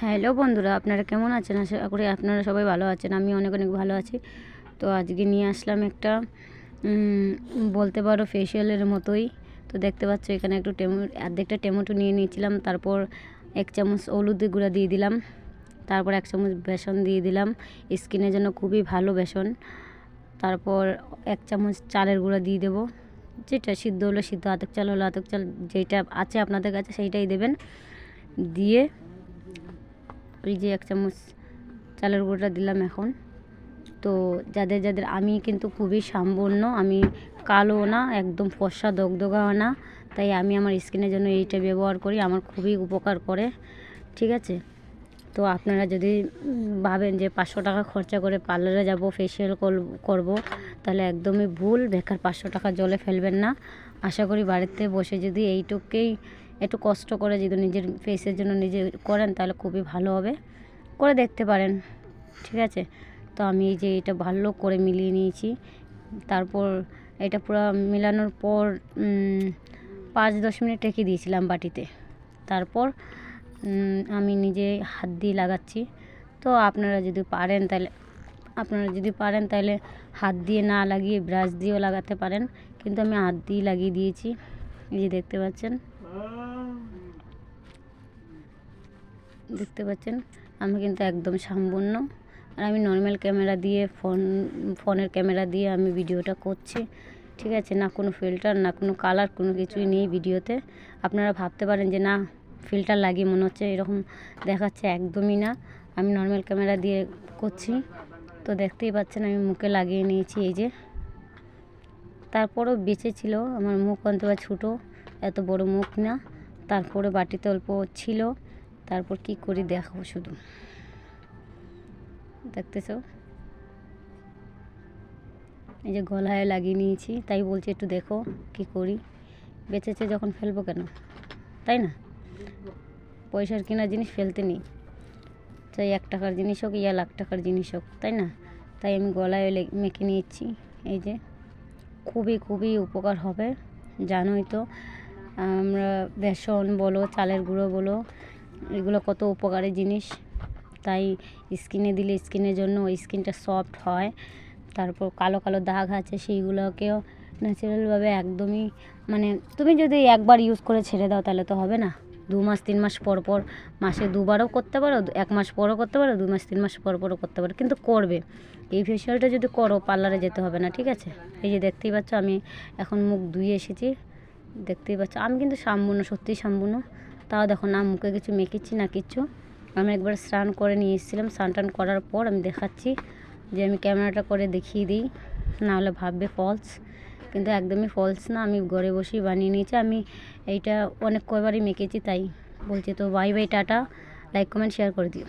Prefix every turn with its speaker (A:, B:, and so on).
A: Hello বন্ধুরা, আপনারা কেমন আছেন? আশা করি আপনারা সবাই ভালো আছেন, আমি অনেক অনেক ভালো আছি। তো আজকে নিয়ে আসলাম একটা বলতে পারো ফেসিয়ালের মতোই। তো দেখতে পাচ্ছ এখানে একটু টেমো অর্ধেকটা টেমোটো নিয়ে নিয়েছিলাম, তারপর এক চামচ হলুদের গুঁড়া দিয়ে দিলাম, তারপর এক চামচ বেসন দিয়ে দিলাম। স্কিনের জন্য খুবই ভালো বেসন। তারপর এক চামচ চালের গুঁড়া দিয়ে দেবো। যেটা সিদ্ধ হলো সিদ্ধ, আতক চাল হলো আতক চাল, যেটা আছে আপনাদের কাছে সেইটাই দেবেন। দিয়ে ওই যে এক চামচ চালের গুঁড়োটা দিলাম এখন। তো যাদের যাদের, আমি কিন্তু খুবই সম্পূর্ণ আমি কালো না, একদম ফর্সা, দগদগাও না। তাই আমি আমার স্কিনের জন্য এইটা ব্যবহার করি, আমার খুবই উপকার করে, ঠিক আছে? তো আপনারা যদি ভাবেন যে পাঁচশো টাকা খরচা করে পার্লারে যাব ফেসিয়াল করব, তাহলে একদমই ভুল, বেকার পাঁচশো টাকা জলে ফেলবেন না। আশা করি বাড়িতে বসে যদি এইটুকুই একটু কষ্ট করে যদি নিজের ফেসের জন্য নিজে করেন, তাহলে খুবই ভালো হবে। করে দেখতে পারেন, ঠিক আছে? তো আমি এই যে এটা ভালো করে মিলিয়ে নিয়েছি। তারপর এটা পুরো মেলানোর পর পাঁচ দশ মিনিট রেখে দিয়েছিলাম বাটিতে। তারপর আমি নিজে হাত দিয়ে লাগাচ্ছি। তো আপনারা যদি পারেন তাহলে, আপনারা যদি পারেন তাহলে হাত দিয়ে না লাগিয়ে ব্রাশ দিয়েও লাগাতে পারেন। কিন্তু আমি হাত দিয়ে লাগিয়ে দিয়েছি, এই যে দেখতে পাচ্ছেন। দেখতে পাচ্ছেন, আমি কিন্তু একদম সম্পূর্ণ। আর আমি নর্মাল ক্যামেরা দিয়ে ফোন ফোনের ক্যামেরা দিয়ে আমি ভিডিওটা করছি। ঠিক আছে, না কোনো ফিল্টার না কোনো কালার কোনো কিছুই নেই ভিডিওতে। আপনারা ভাবতে পারেন যে, না ফিল্টার লাগিয়ে মনে হচ্ছে এরকম দেখাচ্ছে। একদমই না। আমি নর্মাল ক্যামেরা দিয়ে করছি। তো দেখতেই পাচ্ছেন, আমি মুখে লাগিয়ে নিয়েছি এই যে। তারপরেও বেঁচে ছিল, আমার মুখ অন্তত ছোটো, এত বড় মুখ না। তারপরে বাটিতে অল্প ছিল। তারপর কি করি দেখো শুধু। দেখতেছো? এই যে গলায় লাগিয়ে নিয়েছি, তাই বলছি একটু দেখো কি করি। বেঁচেছে যখন ফেলব কেন? তাই না? পয়সার কেনা জিনিস ফেলতে নেই। চাই এক টাকার জিনিস হোক, ইয়া লাখ টাকার জিনিস হোক, তাই না? তাই আমি গলায় মেখে নিয়েছি, এই যে। খুবই খুবই উপকার হবে, জানোই তো। আমরা বেসন বলো, চালের গুঁড়ো বলো এগুলো কত উপকারী জিনিস। তাই স্কিনে দিলে স্কিনের জন্য ওই স্কিনটা সফট হয়। তারপর কালো কালো দাগ আছে সেইগুলোকেও ন্যাচারালভাবে একদমই মানে তুমি যদি একবার ইউজ করে ছেড়ে দাও তাহলে তো হবে না। দু মাস, তিন মাস পর পর মাসে দুবারও করতে পারো এক মাস পরও করতে পারো, দু মাস, তিন মাস পর পরও করতে পারো। কিন্তু করবে। এই ফেসিয়ালটা যদি করো পার্লারে যেতে হবে না, ঠিক আছে? এই যে দেখতেই পাচ্ছ, আমি এখন মুখ ধুয়ে এসেছি। দেখতেই পাচ্ছ, আমি কিন্তু সম্পূর্ণ, সত্যিই সম্পূর্ণ তাও দেখো না, মুখে কিছু মেখেছি না কিছু। আমি একবার স্নান করে নিয়ে এসেছিলাম, স্নান টান করার পর আমি দেখাচ্ছি যে আমি ক্যামেরাটা করে দেখিয়ে দিই নাহলে ভাববে ফলস কিন্তু একদমই ফলস না, আমি ঘরে বসেই বানিয়ে নিয়েছি। আমি এইটা অনেক কয়বারই মেখেছি তাই বলছি তো। Bye bye, tata. Like comment share করে দিও।